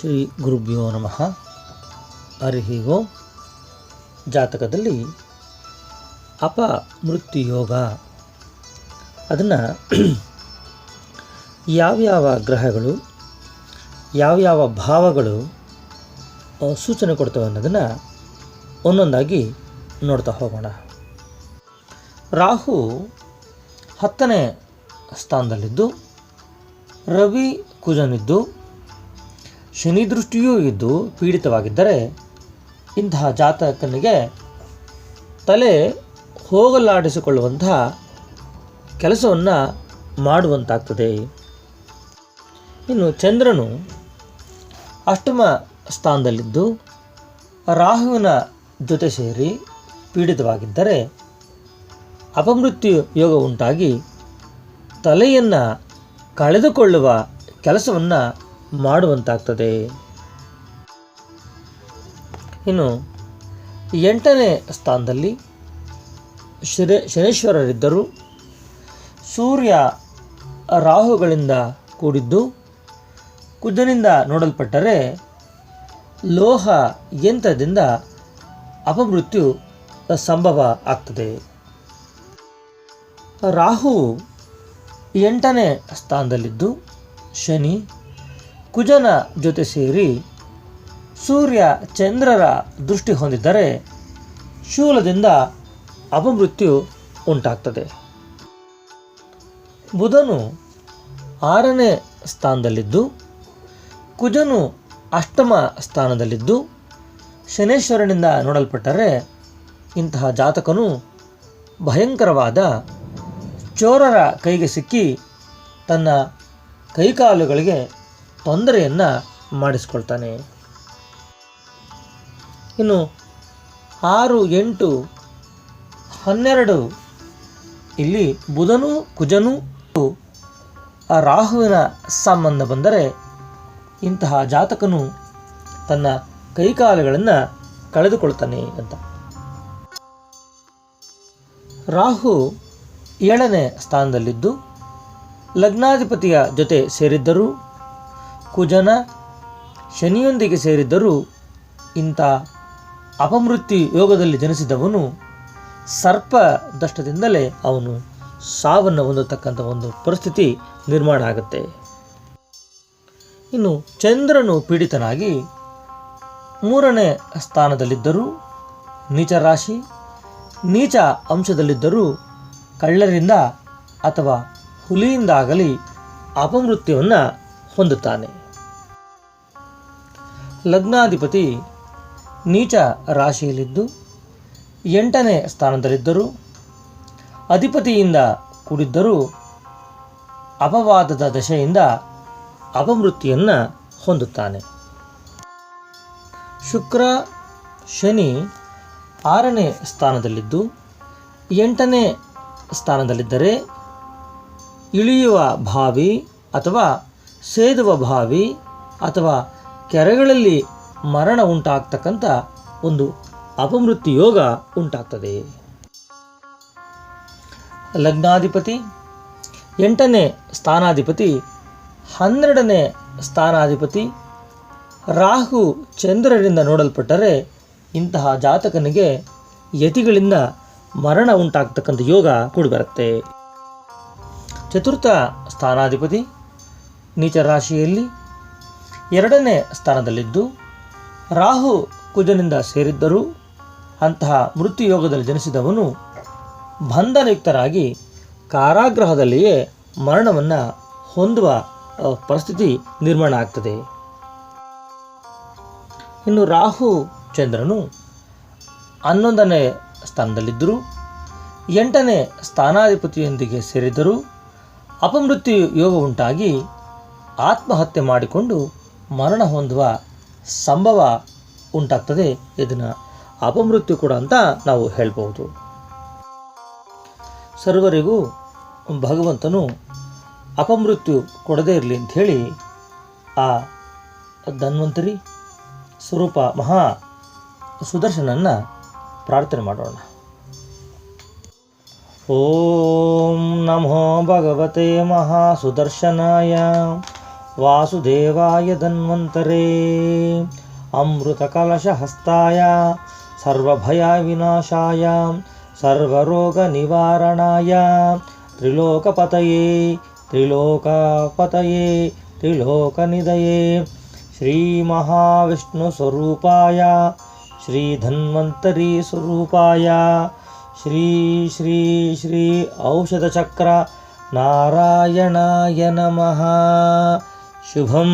ಶ್ರೀ ಗುರುಭ್ಯೋ ನಮಃ. ಹರಿ ಜಾತಕದಲ್ಲಿ ಅಪ ಮೃತ್ಯು ಯೋಗ ಅದನ್ನು ಯಾವ್ಯಾವ ಗ್ರಹಗಳು, ಯಾವ್ಯಾವ ಭಾವಗಳು ಸೂಚನೆ ಕೊಡ್ತವೆ ಅನ್ನೋದನ್ನು ಒಂದೊಂದಾಗಿ ನೋಡ್ತಾ ಹೋಗೋಣ. ರಾಹು ಹತ್ತನೇ ಸ್ಥಾನದಲ್ಲಿದ್ದು, ರವಿ ಕುಜನಿದ್ದು ಶನಿ ದೃಷ್ಟಿಯೂ ಇದ್ದು ಪೀಡಿತವಾಗಿದ್ದರೆ ಇಂತಹ ಜಾತಕನಿಗೆ ತಲೆ ಹೋಗಲಾಡಿಸಿಕೊಳ್ಳುವಂತಹ ಕೆಲಸವನ್ನು ಮಾಡುವಂತಾಗ್ತದೆ. ಇನ್ನು ಚಂದ್ರನು ಅಷ್ಟಮ ಸ್ಥಾನದಲ್ಲಿದ್ದು ರಾಹುವಿನ ಜೊತೆ ಸೇರಿ ಪೀಡಿತವಾಗಿದ್ದರೆ ಅಪಮೃತ್ಯು ಯೋಗ ಉಂಟಾಗಿ ತಲೆಯನ್ನು ಕಳೆದುಕೊಳ್ಳುವ ಕೆಲಸವನ್ನು ಮಾಡುವಂತಾಗ್ತದೆ. ಇನ್ನು ಎಂಟನೇ ಸ್ಥಾನದಲ್ಲಿ ಶಿರೆ, ಶನೇಶ್ವರರಿದ್ದರು. ಸೂರ್ಯ ರಾಹುಗಳಿಂದ ಕೂಡಿದ್ದು ಕುಜನಿಂದ ನೋಡಲ್ಪಟ್ಟರೆ ಲೋಹ ಯಂತ್ರದಿಂದ ಅಪಮೃತ್ಯು ಸಂಭವ ಆಗ್ತದೆ. ರಾಹು ಎಂಟನೇ ಸ್ಥಾನದಲ್ಲಿದ್ದು, ಶನಿ ಕುಜನ ಜೊತೆ ಸೇರಿ ಸೂರ್ಯ ಚಂದ್ರರ ದೃಷ್ಟಿ ಹೊಂದಿದ್ದರೆ ಶೂಲದಿಂದ ಅಪಮೃತ್ಯು ಉಂಟಾಗ್ತದೆ. ಬುಧನು ಆರನೇ ಸ್ಥಾನದಲ್ಲಿದ್ದು, ಕುಜನು ಅಷ್ಟಮ ಸ್ಥಾನದಲ್ಲಿದ್ದು, ಶನೇಶ್ವರನಿಂದ ನೋಡಲ್ಪಟ್ಟರೆ ಇಂತಹ ಜಾತಕನು ಭಯಂಕರವಾದ ಚೋರರ ಕೈಗೆ ಸಿಕ್ಕಿ ತನ್ನ ಕೈಕಾಲುಗಳಿಗೆ ತೊಂದರೆಯನ್ನು ಮಾಡಿಸ್ಕೊಳ್ತಾನೆ. ಇನ್ನು ಆರು, ಎಂಟು, ಹನ್ನೆರಡು, ಇಲ್ಲಿ ಬುಧನು, ಕುಜನು, ಆ ರಾಹುವಿನ ಸಂಬಂಧ ಬಂದರೆ ಇಂತಹ ಜಾತಕನು ತನ್ನ ಕೈಕಾಲುಗಳನ್ನು ಕಳೆದುಕೊಳ್ತಾನೆ ಅಂತ. ರಾಹು ಏಳನೇ ಸ್ಥಾನದಲ್ಲಿದ್ದು, ಲಗ್ನಾಧಿಪತಿಯ ಜೊತೆ ಸೇರಿದ್ದರೂ ಕುಜನ ಶನಿಯೊಂದಿಗೆ ಸೇರಿದ್ದರೂ ಇಂಥ ಅಪಮೃತ್ಯು ಯೋಗದಲ್ಲಿ ಜನಿಸಿದವನು ಸರ್ಪ ದಷ್ಟದಿಂದಲೇ ಅವನು ಸಾವನ್ನು ಹೊಂದತಕ್ಕಂಥ ಒಂದು ಪರಿಸ್ಥಿತಿ ನಿರ್ಮಾಣ ಆಗುತ್ತೆ. ಇನ್ನು ಚಂದ್ರನು ಪೀಡಿತನಾಗಿ ಮೂರನೇ ಸ್ಥಾನದಲ್ಲಿದ್ದರೂ ನೀಚ ರಾಶಿ, ನೀಚ ಅಂಶದಲ್ಲಿದ್ದರೂ ಕಳ್ಳರಿಂದ ಅಥವಾ ಹುಲಿಯಿಂದಾಗಲಿ ಅಪಮೃತ್ಯುವನ್ನು ಹೊಂದುತ್ತಾನೆ. ಲಗ್ನಾಧಿಪತಿ ನೀಚ ರಾಶಿಯಲ್ಲಿದ್ದು ಎಂಟನೇ ಸ್ಥಾನದಲ್ಲಿದ್ದರೂ ಅಧಿಪತಿಯಿಂದ ಕೂಡಿದ್ದರೂ ಅಪವಾದದ ದಶೆಯಿಂದ ಅಪಮೃತ್ಯುವನ್ನು ಹೊಂದುತ್ತಾನೆ. ಶುಕ್ರ ಶನಿ ಆರನೇ ಸ್ಥಾನದಲ್ಲಿದ್ದು ಎಂಟನೇ ಸ್ಥಾನದಲ್ಲಿದ್ದರೆ ಇಳಿಯುವ ಭಾವಿ ಅಥವಾ ಸೇದುವ ಭಾವಿ ಅಥವಾ ಕೆರೆಗಳಲ್ಲಿ ಮರಣ ಉಂಟಾಗ್ತಕ್ಕಂಥ ಒಂದು ಅಪಮೃತ್ಯು ಯೋಗ ಉಂಟಾಗ್ತದೆ. ಲಗ್ನಾಧಿಪತಿ ಎಂಟನೇ ಸ್ಥಾನಾಧಿಪತಿ ಹನ್ನೆರಡನೇ ಸ್ಥಾನಾಧಿಪತಿ ರಾಹು ಚಂದ್ರರಿಂದ ನೋಡಲ್ಪಟ್ಟರೆ ಇಂತಹ ಜಾತಕನಿಗೆ ಯತಿಗಳಿಂದ ಮರಣ ಉಂಟಾಗ್ತಕ್ಕಂಥ ಯೋಗ ಕೂಡಿಬರುತ್ತೆ. ಚತುರ್ಥ ಸ್ಥಾನಾಧಿಪತಿ ನೀಚ ರಾಶಿಯಲ್ಲಿ ಎರಡನೇ ಸ್ಥಾನದಲ್ಲಿದ್ದು, ರಾಹು ಕುಜನಿಂದ ಸೇರಿದ್ದರೂ ಅಂತಹ ಮೃತ್ಯು ಯೋಗದಲ್ಲಿ ಜನಿಸಿದವನು ಬಂಧನಯುಕ್ತರಾಗಿ ಕಾರಾಗೃಹದಲ್ಲಿಯೇ ಮರಣವನ್ನು ಹೊಂದುವ ಪರಿಸ್ಥಿತಿ ನಿರ್ಮಾಣ ಆಗ್ತದೆ. ಇನ್ನು ರಾಹು ಚಂದ್ರನು ಹನ್ನೊಂದನೇ ಸ್ಥಾನದಲ್ಲಿದ್ದರು, ಎಂಟನೇ ಸ್ಥಾನಾಧಿಪತಿಯೊಂದಿಗೆ ಸೇರಿದ್ದರೂ ಅಪಮೃತ್ಯು ಯೋಗ ಉಂಟಾಗಿ ಆತ್ಮಹತ್ಯೆ ಮಾಡಿಕೊಂಡು ಮರಣ ಹೊಂದುವ ಸಂಭವ ಉಂಟಾಗ್ತದೆ ಇದನ್ನು ಅಪಮೃತ್ಯು ಕೂಡ ಅಂತ ನಾವು ಹೇಳ್ಬೋದು ಸರ್ವರಿಗೂ ಭಗವಂತನು ಅಪಮೃತ್ಯು ಕೊಡದೇ ಇರಲಿ ಅಂಥೇಳಿ ಆ ಧನ್ವಂತರಿ ಸ್ವರೂಪ ಮಹಾ ಸುದರ್ಶನನ್ನ ಪ್ರಾರ್ಥನೆ ಮಾಡೋಣ. ಓಂ ನಮೋ ಭಗವತೆ ಮಹಾಸುದರ್ಶನಾಯ वासुदेवाय धन्वन्तरे। अमृतकलशहस्ताय, सर्वभयविनाशाय, सर्वरोगनिवारणाय, त्रिलोकपतये त्रिलोकपतये, त्रिलोकनिधये, श्रीमहाविष्णुस्वरूपाय, श्रीधन्वन्तरीस्वरूपाय, श्री श्री श्री औषधचक्र नारायणाय नमः। शुभम्।